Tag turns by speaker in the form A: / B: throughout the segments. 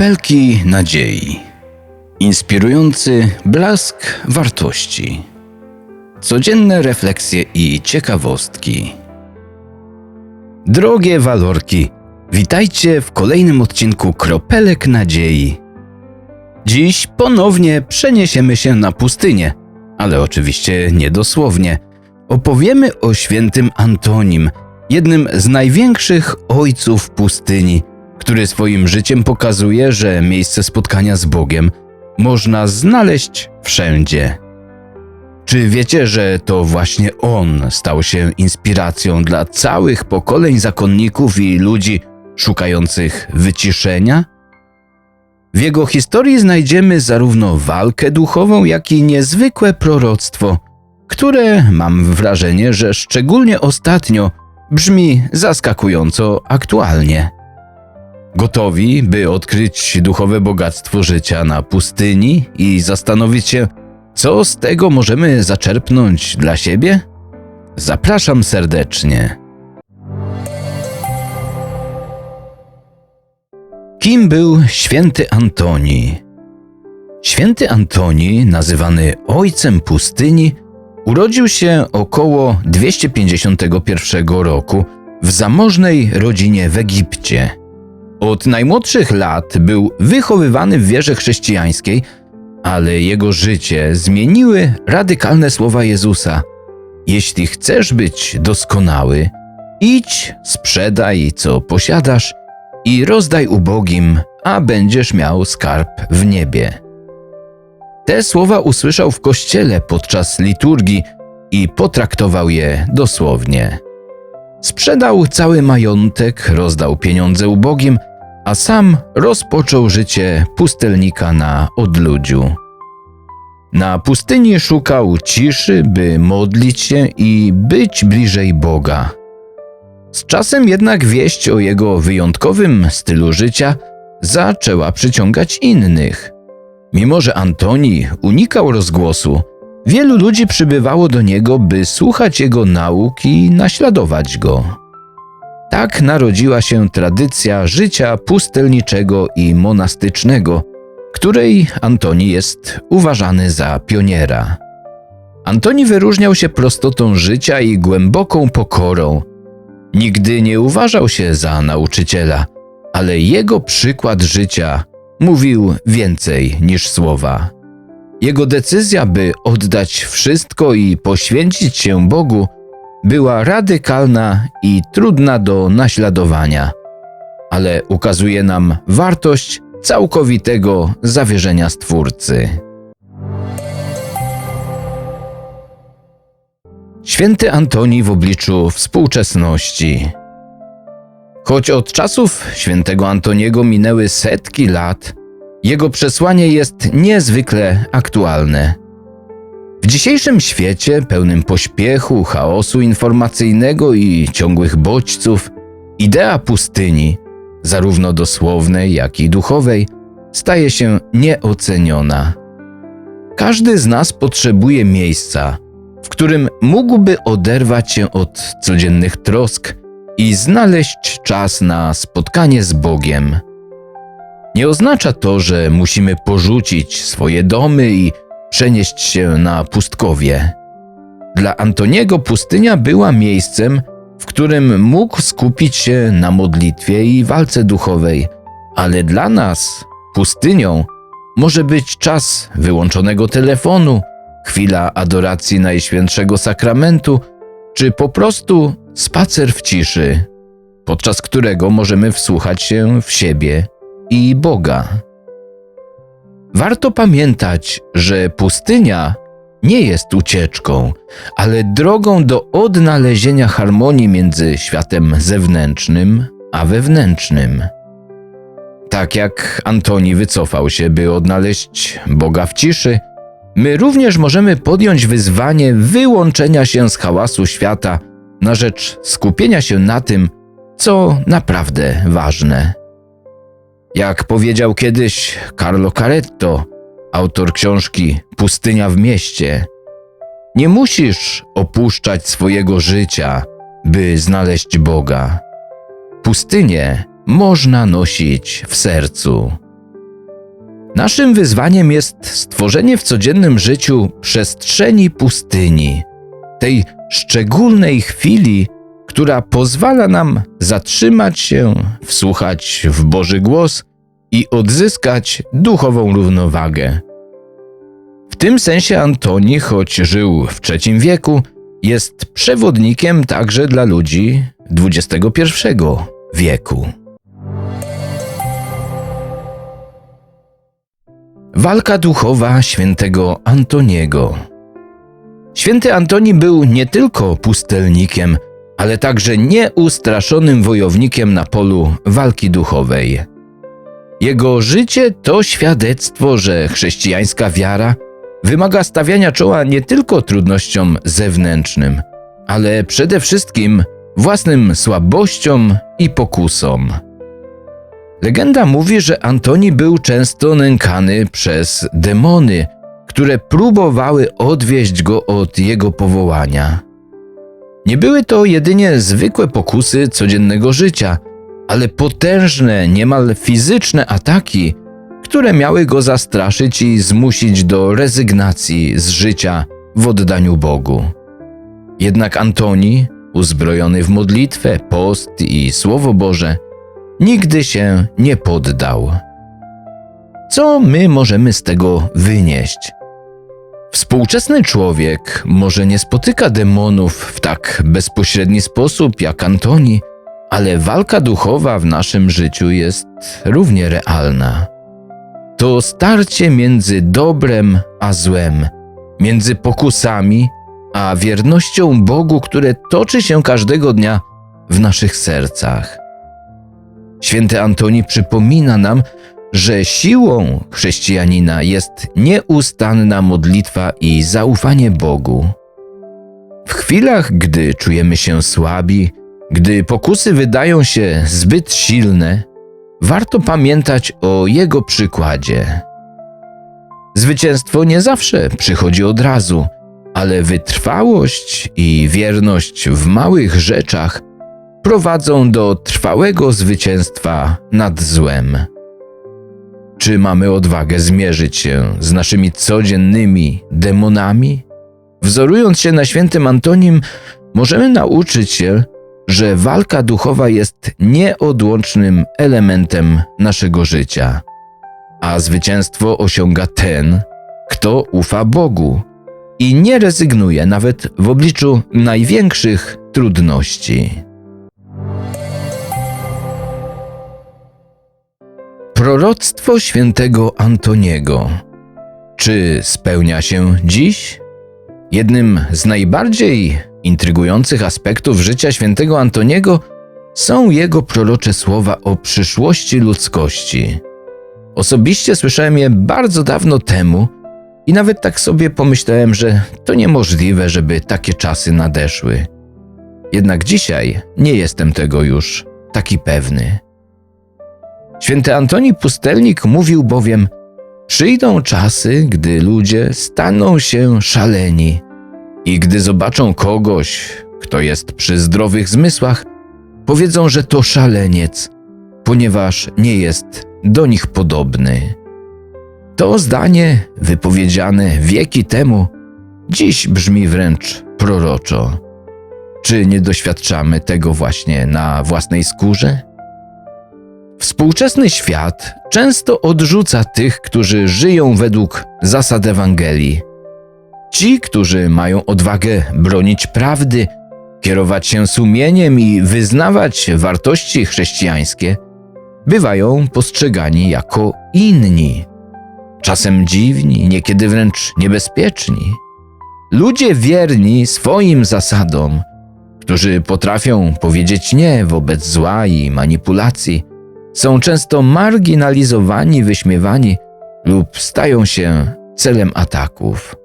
A: Kropelki nadziei. Inspirujący blask wartości. Codzienne refleksje i ciekawostki. Drogie walorki, witajcie w kolejnym odcinku Kropelek nadziei. Dziś ponownie przeniesiemy się na pustynię, ale oczywiście nie dosłownie. Opowiemy o świętym Antonim, jednym z największych ojców pustyni – który swoim życiem pokazuje, że miejsce spotkania z Bogiem można znaleźć wszędzie. Czy wiecie, że to właśnie on stał się inspiracją dla całych pokoleń zakonników i ludzi szukających wyciszenia? W jego historii znajdziemy zarówno walkę duchową, jak i niezwykłe proroctwo, które mam wrażenie, że szczególnie ostatnio brzmi zaskakująco aktualnie. Gotowi, by odkryć duchowe bogactwo życia na pustyni i zastanowić się, co z tego możemy zaczerpnąć dla siebie? Zapraszam serdecznie. Kim był święty Antoni? Święty Antoni, nazywany ojcem pustyni, urodził się około 251 roku w zamożnej rodzinie w Egipcie. Od najmłodszych lat był wychowywany w wierze chrześcijańskiej, ale jego życie zmieniły radykalne słowa Jezusa: Jeśli chcesz być doskonały, idź, sprzedaj co posiadasz i rozdaj ubogim, a będziesz miał skarb w niebie. Te słowa usłyszał w kościele podczas liturgii i potraktował je dosłownie. Sprzedał cały majątek, rozdał pieniądze ubogim a sam rozpoczął życie pustelnika na odludziu. Na pustyni szukał ciszy, by modlić się i być bliżej Boga. Z czasem jednak wieść o jego wyjątkowym stylu życia zaczęła przyciągać innych. Mimo, że Antoni unikał rozgłosu, wielu ludzi przybywało do niego, by słuchać jego nauk i naśladować go. Tak narodziła się tradycja życia pustelniczego i monastycznego, której Antoni jest uważany za pioniera. Antoni wyróżniał się prostotą życia i głęboką pokorą. Nigdy nie uważał się za nauczyciela, ale jego przykład życia mówił więcej niż słowa. Jego decyzja, by oddać wszystko i poświęcić się Bogu, była radykalna i trudna do naśladowania, ale ukazuje nam wartość całkowitego zawierzenia Stwórcy. Święty Antoni w obliczu współczesności. Choć od czasów świętego Antoniego minęły setki lat, jego przesłanie jest niezwykle aktualne. W dzisiejszym świecie, pełnym pośpiechu, chaosu informacyjnego i ciągłych bodźców, idea pustyni, zarówno dosłownej, jak i duchowej, staje się nieoceniona. Każdy z nas potrzebuje miejsca, w którym mógłby oderwać się od codziennych trosk i znaleźć czas na spotkanie z Bogiem. Nie oznacza to, że musimy porzucić swoje domy i przenieść się na pustkowie. Dla Antoniego pustynia była miejscem, w którym mógł skupić się na modlitwie i walce duchowej, ale dla nas pustynią może być czas wyłączonego telefonu, chwila adoracji Najświętszego Sakramentu, czy po prostu spacer w ciszy, podczas którego możemy wsłuchać się w siebie i Boga. Warto pamiętać, że pustynia nie jest ucieczką, ale drogą do odnalezienia harmonii między światem zewnętrznym a wewnętrznym. Tak jak Antoni wycofał się, by odnaleźć Boga w ciszy, my również możemy podjąć wyzwanie wyłączenia się z hałasu świata na rzecz skupienia się na tym, co naprawdę ważne. Jak powiedział kiedyś Carlo Caretto, autor książki Pustynia w mieście, nie musisz opuszczać swojego życia, by znaleźć Boga. Pustynię można nosić w sercu. Naszym wyzwaniem jest stworzenie w codziennym życiu przestrzeni pustyni, tej szczególnej chwili, która pozwala nam zatrzymać się, wsłuchać w Boży głos i odzyskać duchową równowagę. W tym sensie Antoni, choć żył w III wieku, jest przewodnikiem także dla ludzi XXI wieku. Walka duchowa świętego Antoniego. Święty Antoni był nie tylko pustelnikiem, ale także nieustraszonym wojownikiem na polu walki duchowej. Jego życie to świadectwo, że chrześcijańska wiara wymaga stawiania czoła nie tylko trudnościom zewnętrznym, ale przede wszystkim własnym słabościom i pokusom. Legenda mówi, że Antoni był często nękany przez demony, które próbowały odwieść go od jego powołania. Nie były to jedynie zwykłe pokusy codziennego życia, ale potężne, niemal fizyczne ataki, które miały go zastraszyć i zmusić do rezygnacji z życia w oddaniu Bogu. Jednak Antoni, uzbrojony w modlitwę, post i Słowo Boże, nigdy się nie poddał. Co my możemy z tego wynieść? Współczesny człowiek może nie spotyka demonów w tak bezpośredni sposób jak Antoni, ale walka duchowa w naszym życiu jest równie realna. To starcie między dobrem a złem, między pokusami a wiernością Bogu, które toczy się każdego dnia w naszych sercach. Święty Antoni przypomina nam, że siłą chrześcijanina jest nieustanna modlitwa i zaufanie Bogu. W chwilach, gdy czujemy się słabi, gdy pokusy wydają się zbyt silne, warto pamiętać o Jego przykładzie. Zwycięstwo nie zawsze przychodzi od razu, ale wytrwałość i wierność w małych rzeczach prowadzą do trwałego zwycięstwa nad złem. Czy mamy odwagę zmierzyć się z naszymi codziennymi demonami? Wzorując się na świętym Antonim, możemy nauczyć się, że walka duchowa jest nieodłącznym elementem naszego życia, a zwycięstwo osiąga ten, kto ufa Bogu i nie rezygnuje nawet w obliczu największych trudności. Proroctwo świętego Antoniego. Czy spełnia się dziś? Jednym z najbardziej intrygujących aspektów życia świętego Antoniego są jego prorocze słowa o przyszłości ludzkości. Osobiście słyszałem je bardzo dawno temu i nawet tak sobie pomyślałem, że to niemożliwe, żeby takie czasy nadeszły. Jednak dzisiaj nie jestem tego już taki pewny. Święty Antoni Pustelnik mówił bowiem: Przyjdą czasy, gdy ludzie staną się szaleni, i gdy zobaczą kogoś, kto jest przy zdrowych zmysłach, powiedzą, że to szaleniec, ponieważ nie jest do nich podobny. To zdanie, wypowiedziane wieki temu, dziś brzmi wręcz proroczo. Czy nie doświadczamy tego właśnie na własnej skórze? Współczesny świat często odrzuca tych, którzy żyją według zasad Ewangelii. Ci, którzy mają odwagę bronić prawdy, kierować się sumieniem i wyznawać wartości chrześcijańskie, bywają postrzegani jako inni, czasem dziwni, niekiedy wręcz niebezpieczni. Ludzie wierni swoim zasadom, którzy potrafią powiedzieć nie wobec zła i manipulacji, są często marginalizowani, wyśmiewani lub stają się celem ataków.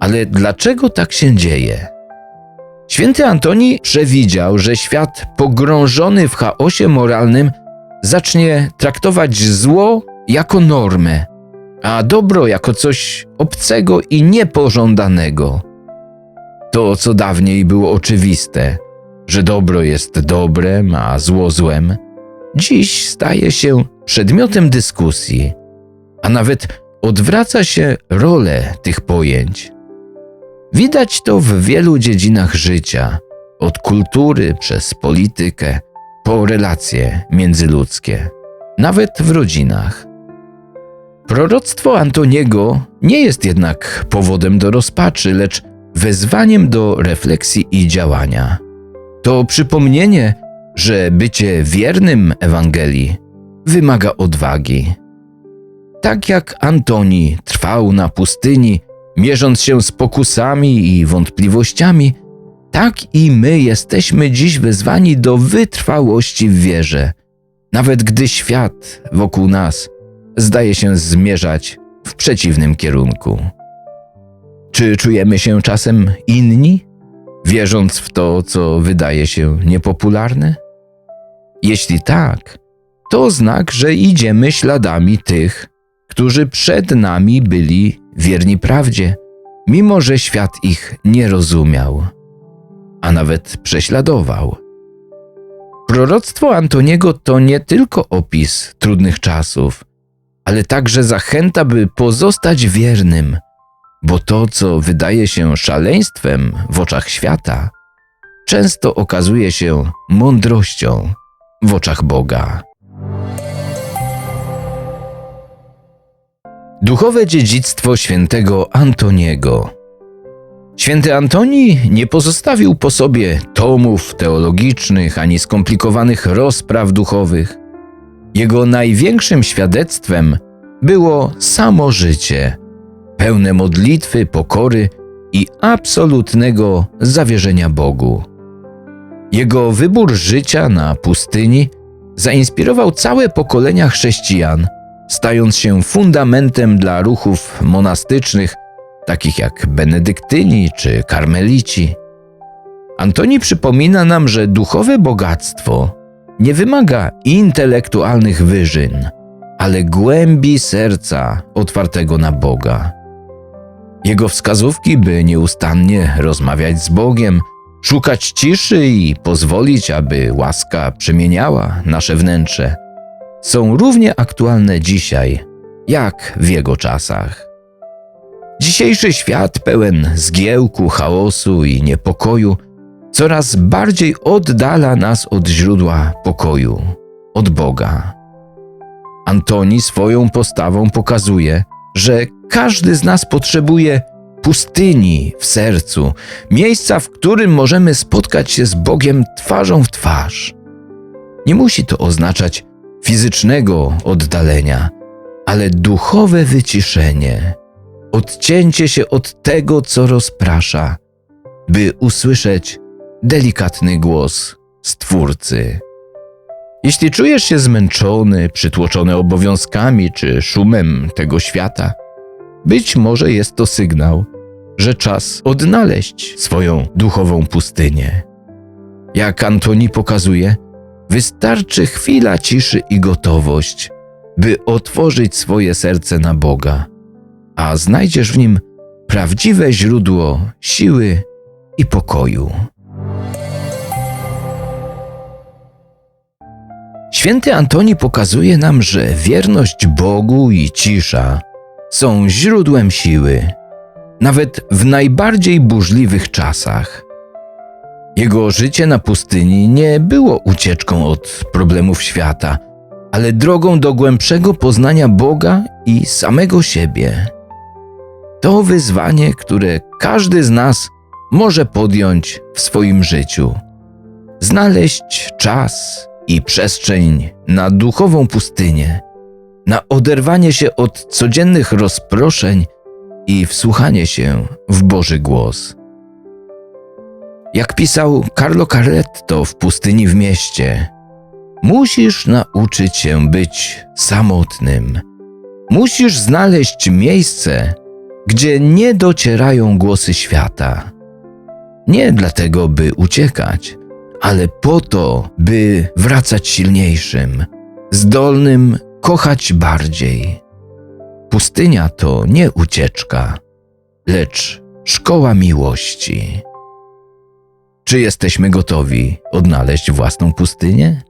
A: Ale dlaczego tak się dzieje? Święty Antoni przewidział, że świat pogrążony w chaosie moralnym zacznie traktować zło jako normę, a dobro jako coś obcego i niepożądanego. To, co dawniej było oczywiste, że dobro jest dobrem, a zło złem, dziś staje się przedmiotem dyskusji, a nawet odwraca się rolę tych pojęć. Widać to w wielu dziedzinach życia, od kultury przez politykę po relacje międzyludzkie, nawet w rodzinach. Proroctwo Antoniego nie jest jednak powodem do rozpaczy, lecz wezwaniem do refleksji i działania. To przypomnienie, że bycie wiernym Ewangelii wymaga odwagi. Tak jak Antoni trwał na pustyni, mierząc się z pokusami i wątpliwościami, tak i my jesteśmy dziś wezwani do wytrwałości w wierze, nawet gdy świat wokół nas zdaje się zmierzać w przeciwnym kierunku. Czy czujemy się czasem inni, wierząc w to, co wydaje się niepopularne? Jeśli tak, to znak, że idziemy śladami tych, którzy przed nami byli wierni prawdzie, mimo że świat ich nie rozumiał, a nawet prześladował. Proroctwo Antoniego to nie tylko opis trudnych czasów, ale także zachęta, by pozostać wiernym, bo to, co wydaje się szaleństwem w oczach świata, często okazuje się mądrością w oczach Boga. Duchowe dziedzictwo świętego Antoniego. Święty Antoni nie pozostawił po sobie tomów teologicznych ani skomplikowanych rozpraw duchowych. Jego największym świadectwem było samo życie, pełne modlitwy, pokory i absolutnego zawierzenia Bogu. Jego wybór życia na pustyni zainspirował całe pokolenia chrześcijan, stając się fundamentem dla ruchów monastycznych, takich jak benedyktyni czy karmelici. Antoni przypomina nam, że duchowe bogactwo nie wymaga intelektualnych wyżyn, ale głębi serca otwartego na Boga. Jego wskazówki, by nieustannie rozmawiać z Bogiem, szukać ciszy i pozwolić, aby łaska przemieniała nasze wnętrze, są równie aktualne dzisiaj, jak w jego czasach. Dzisiejszy świat pełen zgiełku, chaosu i niepokoju coraz bardziej oddala nas od źródła pokoju, od Boga. Antoni swoją postawą pokazuje, że każdy z nas potrzebuje pustyni w sercu, miejsca, w którym możemy spotkać się z Bogiem twarzą w twarz. Nie musi to oznaczać fizycznego oddalenia, ale duchowe wyciszenie, odcięcie się od tego, co rozprasza, by usłyszeć delikatny głos Stwórcy. Jeśli czujesz się zmęczony, przytłoczony obowiązkami czy szumem tego świata, być może jest to sygnał, że czas odnaleźć swoją duchową pustynię. Jak Antoni pokazuje, wystarczy chwila ciszy i gotowość, by otworzyć swoje serce na Boga, a znajdziesz w nim prawdziwe źródło siły i pokoju. Święty Antoni pokazuje nam, że wierność Bogu i cisza są źródłem siły, nawet w najbardziej burzliwych czasach. Jego życie na pustyni nie było ucieczką od problemów świata, ale drogą do głębszego poznania Boga i samego siebie. To wyzwanie, które każdy z nas może podjąć w swoim życiu. Znaleźć czas i przestrzeń na duchową pustynię, na oderwanie się od codziennych rozproszeń i wsłuchanie się w Boży głos. Jak pisał Carlo Carletto w pustyni w mieście, musisz nauczyć się być samotnym. Musisz znaleźć miejsce, gdzie nie docierają głosy świata. Nie dlatego, by uciekać, ale po to, by wracać silniejszym, zdolnym kochać bardziej. Pustynia to nie ucieczka, lecz szkoła miłości. Czy jesteśmy gotowi odnaleźć własną pustynię,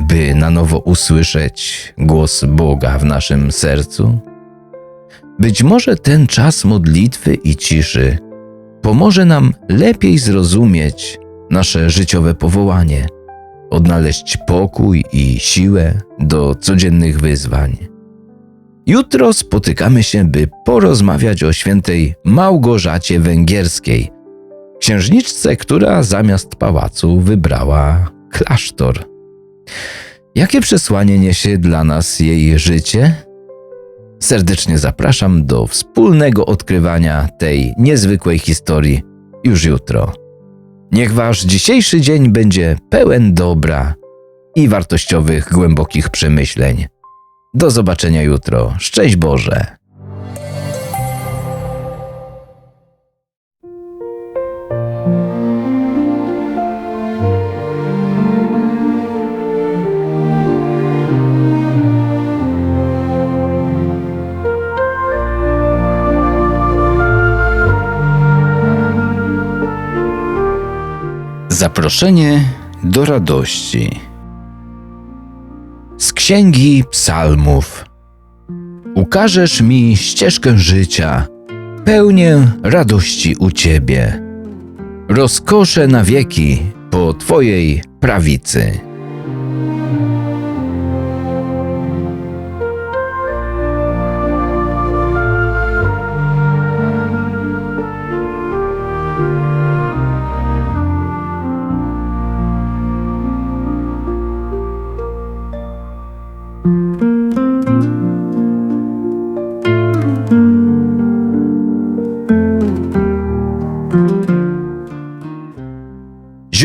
A: by na nowo usłyszeć głos Boga w naszym sercu? Być może ten czas modlitwy i ciszy pomoże nam lepiej zrozumieć nasze życiowe powołanie, odnaleźć pokój i siłę do codziennych wyzwań. Jutro spotykamy się, by porozmawiać o świętej Małgorzacie Węgierskiej, księżniczce, która zamiast pałacu wybrała klasztor. Jakie przesłanie niesie dla nas jej życie? Serdecznie zapraszam do wspólnego odkrywania tej niezwykłej historii już jutro. Niech wasz dzisiejszy dzień będzie pełen dobra i wartościowych, głębokich przemyśleń. Do zobaczenia jutro. Szczęść Boże! Zaproszenie do radości. Księgi Psalmów. Ukażesz mi ścieżkę życia, pełnię radości u Ciebie. Rozkosze na wieki po Twojej prawicy.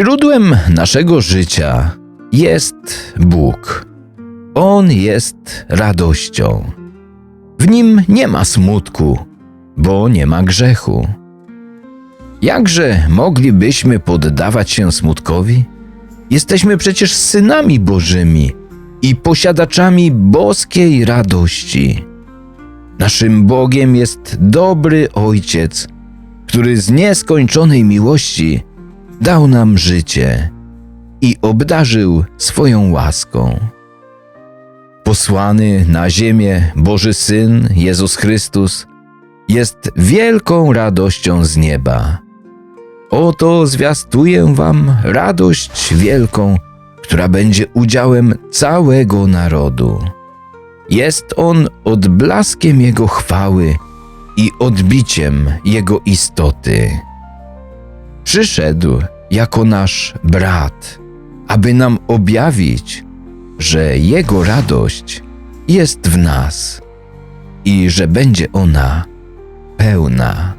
A: Źródłem naszego życia jest Bóg. On jest radością. W nim nie ma smutku, bo nie ma grzechu. Jakże moglibyśmy poddawać się smutkowi? Jesteśmy przecież synami Bożymi i posiadaczami boskiej radości. Naszym Bogiem jest dobry Ojciec, który z nieskończonej miłości dał nam życie i obdarzył swoją łaską. Posłany na ziemię Boży Syn Jezus Chrystus jest wielką radością z nieba. Oto zwiastuję Wam radość wielką, która będzie udziałem całego narodu. Jest on odblaskiem Jego chwały i odbiciem Jego istoty przyszedł jako nasz brat, aby nam objawić, że Jego radość jest w nas i że będzie ona pełna.